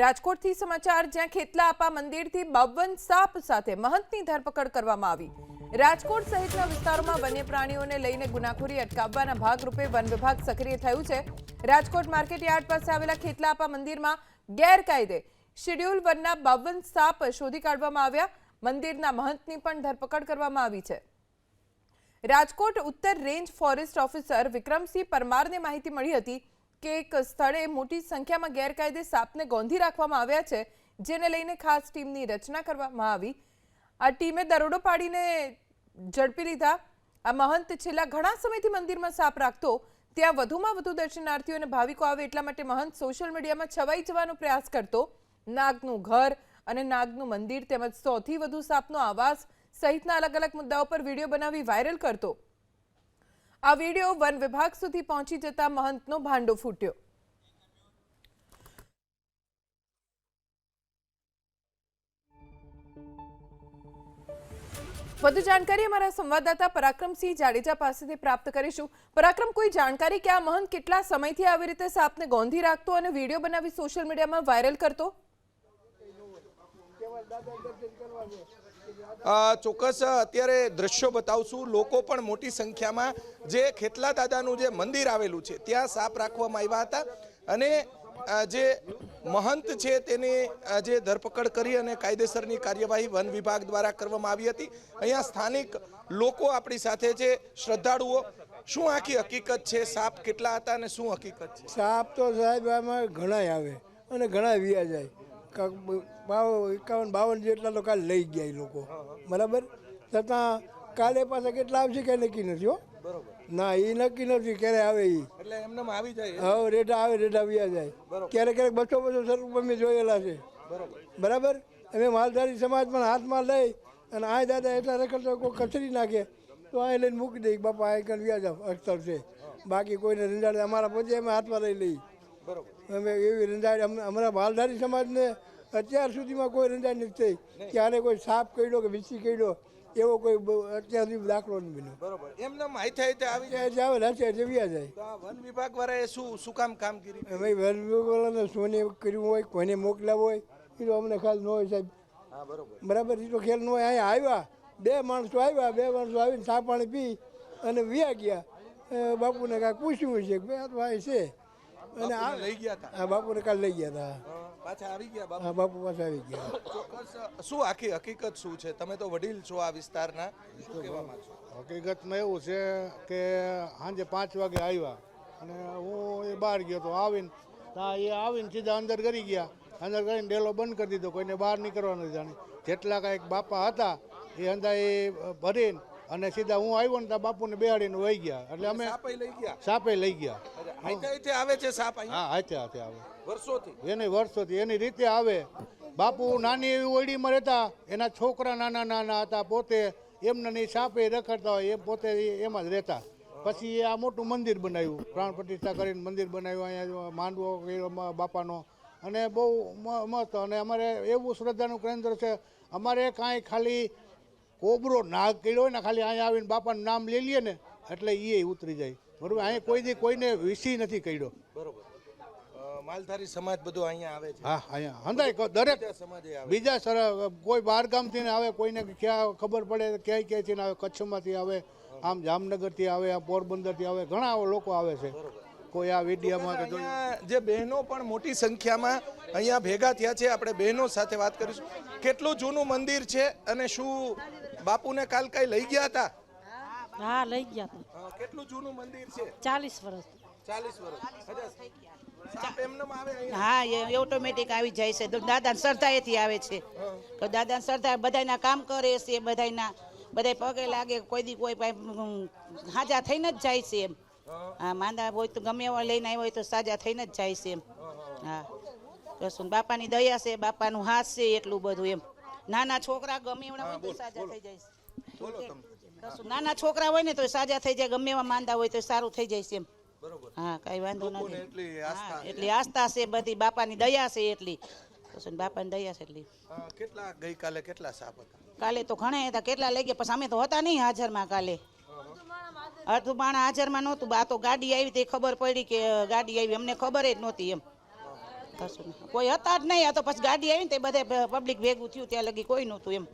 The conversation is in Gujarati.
રાજકોટથી સમાચાર, જ્યાં ખેતલા આપા મંદિરથી બાવન સાપ સાથે મહંતની ધરપકડ કરવામાં આવી. રાજકોટ સહિતના વિસ્તારોમાં વન્ય પ્રાણીઓને લઈને ગુનાખોરી અટકાવવાના ભાગરૂપે વન વિભાગ સક્રિય થયું છે. રાજકોટ માર્કેટ યાર્ડ પાસે આવેલા ખેતલા આપા મંદિરમાં ગેરકાયદે શેડ્યુલ વનના બાવન સાપ શોધી કાઢવામાં આવ્યા. મંદિરના મહંતની પણ ધરપકડ કરવામાં આવી છે. રાજકોટ ઉત્તર રેન્જ ફોરેસ્ટ ઓફિસર વિક્રમસિંહ પરમારને માહિતી મળી હતી કે એક સ્થળે મોટી સંખ્યામાં ગેરકાયદે સાપને ગોંધી રાખવામાં આવ્યા છે, જેને લઈને ખાસ ટીમની રચના કરવામાં આવી. આ ટીમે દરોડો પાડીને ઝડપી લીધા. આ મહંત છેલ્લા ઘણા સમયથી મંદિરમાં સાપ રાખતો, ત્યાં વધુમાં વધુ દર્શનાર્થીઓ અને ભાવિકો આવે એટલા માટે મહંત સોશિયલ મીડિયામાં છવાઈ જવાનો પ્રયાસ કરતો. નાગનું ઘર અને નાગનું મંદિર તેમજ સૌથી વધુ સાપનો આવાસ સહિતના અલગ અલગ મુદ્દાઓ પર વીડિયો બનાવી વાયરલ કરતો. આ વીડિયો વન વિભાગ સુધી પહોંચી જતા મહંતનો ભાંડો ફૂટ્યો. વધુ જાણકારી અમારા સંવાદદાતા પરાક્રમસિંહ જાડેજા પાસેથી પ્રાપ્ત કરીશું. પરાક્રમ, કોઈ જાણકારી કે આ મહંત કેટલા સમયથી આવી રીતે સાપને ગોંધી રાખતો અને વીડિયો બનાવી સોશિયલ મીડિયામાં વાયરલ કરતો? ચોક્કસ અત્યારે દ્રશ્યો બતાવશું. લોકો પણ મોટી સંખ્યામાં જે ખેતલા દાદાનું જે મંદિર આવેલું છે, ત્યાં સાપ રાખવામાં આવ્યા હતા. અને જે મહંત છે તેની જે ધરપકડ કરી અને કાયદેસરની કાર્યવાહી વન વિભાગ દ્વારા કરવામાં આવી હતી. અહીંયા સ્થાનિક લોકો આપણી સાથે છે. શ્રદ્ધાળુઓ, શું આખી હકીકત છે? સાપ કેટલા હતા અને શું હકીકત છે? સાપ તો સાહેબ, આમાં ઘણા આવે અને ઘણા વ્યા જાય. બાવ એકાવન બાવન જેટલા તો કાલે લઈ ગયા એ લોકો. બરાબર? છતાં કાલે પાછા કેટલા આવશે કે નક્કી નથી હો? ના એ નક્કી નથી ક્યારે આવે એ એટલે એમને આવી જાય હા રેટા આવે રેટા વ્યા જાય. ક્યારેક ક્યારેક બસો બસો સ્વરૂપ અમે જોયેલા છે. બરાબર. અમે માલધારી સમાજ પણ હાથમાં લઈ અને આ દાદા એટલા રખડતો કોઈ કચરી નાખે તો આ લઈને મૂકી દઈ બાપા આ કણ વ્યા અક્ષર છે. બાકી કોઈને રંજાડે અમારા પોતે અમે હાથમાં લઈ લઈ અમે એવી અમ- અમારા માલધારી સમાજને અત્યાર સુધીમાં કોઈ રંજાડ નથી થઈ. ક્યારે કોઈ સાપ કર્યો કે વીસી કર્યો એવો કોઈ અત્યાર સુધી દાખલો નહીં બન્યો. બરોબર. એમને આવી આવી જાય. આવે જાય વન વિભાગ વાળાએ શું શું કામ કામગીરી વન વિભાગ વાળાને સોને કર્યું હોય કોઈને મોકલ્યા હોય એ તો અમને ખ્યાલ ન હોય સાહેબ. હા બરોબર. બરાબર એ તો ખ્યાલ ન હોય. અહીંયા આવ્યા બે માણસો આવ્યા બે માણસો આવીને ચા પાણી પી અને વ્યા ગયા. બાપુને કાંઈક પૂછ્યું છે કે ભાઈ આ તો આ છે. અને આ લઈ ગયા હતા હા બાપુને કાલ લઈ ગયા હતા પાછા આવી ગયા બાપુ? હા બાપુ પાછા આવી ગયા. ચોક્કસ શું આખી હકીકત શું છે? તમે તો વડીલ છો આ વિસ્તારના. શું કહેવા માંગો હકીકતમાં એવું છે કે સાંજે પાંચ વાગે આવ્યા અને હું એ બહાર ગયો તો આવીને ત્યાં એ આવીને સીધા અંદર કરી ગયા. અંદર કરીને ડેલો બંધ કરી દીધો. કોઈને બહાર નીકળવા નથી જાણે. જેટલા કાંઈક બાપા હતા એ અંદર એ ભરીને અને સીધા હું આવ્યો ને ત્યાં બાપુને બેહાડીને વહી ગયા. એટલે અમે સાપે લઈ ગયા? સાપે લઈ ગયા. આવે છે સાપ હા હાથે હાથે આવે. વર્ષોથી? એની વર્ષોથી એની રીતે આવે. બાપુ નાની એવી ઓળીમાં રહેતા એના છોકરા નાના નાના હતા પોતે એમને નહીં સાપે રખડતા હોય એ પોતે એમાં જ રહેતા. પછી એ આ મોટું મંદિર બનાવ્યું. પ્રાણ પ્રતિષ્ઠા કરીને મંદિર બનાવ્યું અહીંયા માંડવો કર્યો બાપાનો. અને બહુ મસ્ત. અને અમારે એવું શ્રદ્ધાનું કેન્દ્ર છે અમારે કાંઈ ખાલી કોબરો નાગ કર્યો હોય ને ખાલી અહીંયા આવીને બાપાનું નામ લઈ લઈએ ને એટલે એ ઉતરી જાય. બરોબર? અહીંયા કોઈ દી કોઈને વિસી નથી કર્યો. બરોબર. માલધારી સમાજ બધું અહીંયા આવે છે. હા અહીંયા. હંધાય દરેક બીજા સર કોઈ બહાર ગામથી આવે કોઈને ક્યાં ખબર પડે ક્યાંય ક્યાંથી આવે કચ્છમાંથી આવે આમ જામનગરથી આવે આ પોરબંદરથી આવે ઘણા લોકો આવે છે. કોઈ આ વિડીયામાં જે બહેનો પણ મોટી સંખ્યામાં અહીંયા ભેગા થયા છે આપણે બહેનો સાથે વાત કરીશું. કેટલું જૂનું મંદિર છે અને શું બાપુને કાલ કઈ લઈ ગયા હતા? હા લઈ ગયા હતા. કેટલું જૂનું મંદિર છે? ચાલીસ વર્ષ. ચાલીસ વર્ષ. સાપ એમનેમ આવે અહીંયા? હા એ ઓટોમેટિક આવી જાય છે. દાદા શ્રદ્ધાએથી આવે છે. તો દાદા શ્રદ્ધા બધાયના કામ કરે છે બધાયના બધાય પગે લાગે કોઈ દી કોઈ પાસે હાજા થઈને જ જાય છે એમ. હા. માંદા હોય તો ગમે એવા લઈને આવ્યો હોય તો સાજા થઈને જ જાય છે એમ. હા કશું ને બાપાની દયા છે બાપાનું હાથ છે એટલું બધું એમ. નાના છોકરા ગમે એવડા હોય તો સાજા થઈ જાય નાના છોકરા હોય ને તો સાજા થઈ જાય ગમે એવા માંદા હોય તો સારું થઈ જાય છે એમ. હા કઈ વાંધો નથી એટલી હા, આસ્થા એટલી આસ્થા છે બધી બાપાની દયા છે એટલી. બાપાની દયા છે એટલી. કેટલા ગઈકાલે કેટલા સાપ હતા? કાલે તો ઘણા હતા કેટલા લઈ ગયા પછી અમે તો હતા નહીં હાજરમાં કાલે. અડધું માણા હાજરમાં નહોતું આ તો ગાડી આવી તે ખબર પડી કે ગાડી આવી અમને ખબર જ નહોતી એમ. કશું કોઈ હતા જ નહીં, આ તો પછી ગાડી આવી ને તે બધે પબ્લિક ભેગું થયું, ત્યાં લગી કોઈ નહોતું એમ.